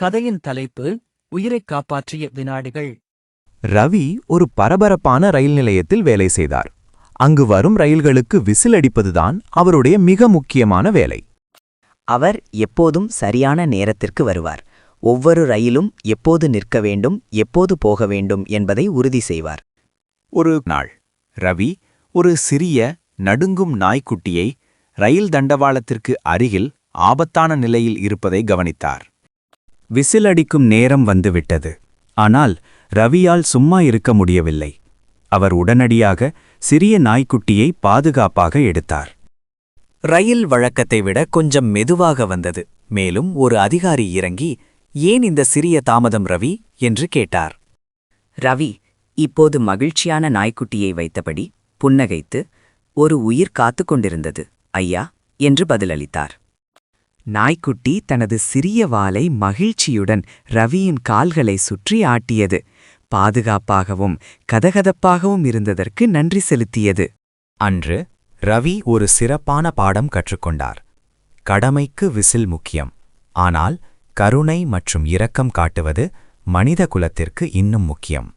கதையின் தலைப்பு உயிரைக் காப்பாற்றிய வினாடிகள். ரவி ஒரு பரபரப்பான ரயில் நிலையத்தில் வேலை செய்தார். அங்கு வரும் ரயில்களுக்கு விசில் அடிப்பதுதான் அவருடைய மிக முக்கியமான வேலை. அவர் எப்போதும் சரியான நேரத்திற்கு வருவார். ஒவ்வொரு ரயிலும் எப்போது நிற்க வேண்டும் எப்போது போக வேண்டும் என்பதை உறுதி செய்வார். ஒரு நாள் ரவி ஒரு சிறிய நடுங்கும் நாய்க்குட்டியை ரயில் தண்டவாளத்திற்கு அருகில் ஆபத்தான நிலையில் இருப்பதை கவனித்தார். விசிலடிக்கும் நேரம் வந்துவிட்டது. ஆனால் ரவியால் சும்மா இருக்க முடியவில்லை. அவர் உடனடியாக சிறிய நாய்க்குட்டியை பாதுகாப்பாக எடுத்தார். ரயில் வழக்கத்தை விட கொஞ்சம் மெதுவாக வந்தது. மேலும் ஒரு அதிகாரி இறங்கி ஏன் இந்த சிறிய தாமதம் ரவி? என்று கேட்டார். ரவி இப்போது மகிழ்ச்சியான நாய்க்குட்டியை வைத்தபடி புன்னகைத்து ஒரு உயிர் காத்து கொண்டிருந்தது ஐயா என்று பதிலளித்தார். நாய்க்குட்டி தனது சிறிய வாலை மகிழ்ச்சியுடன் ரவியின் கால்களை சுற்றி ஆட்டியது. பாதுகாப்பாகவும் கதகதப்பாகவும் இருந்ததற்கு நன்றி செலுத்தியது. அன்று ரவி ஒரு சிறப்பான பாடம் கற்றுக்கொண்டார். கடமைக்கு விசில் முக்கியம். ஆனால் கருணை மற்றும் இரக்கம் காட்டுவது மனித குலத்திற்கு இன்னும் முக்கியம்.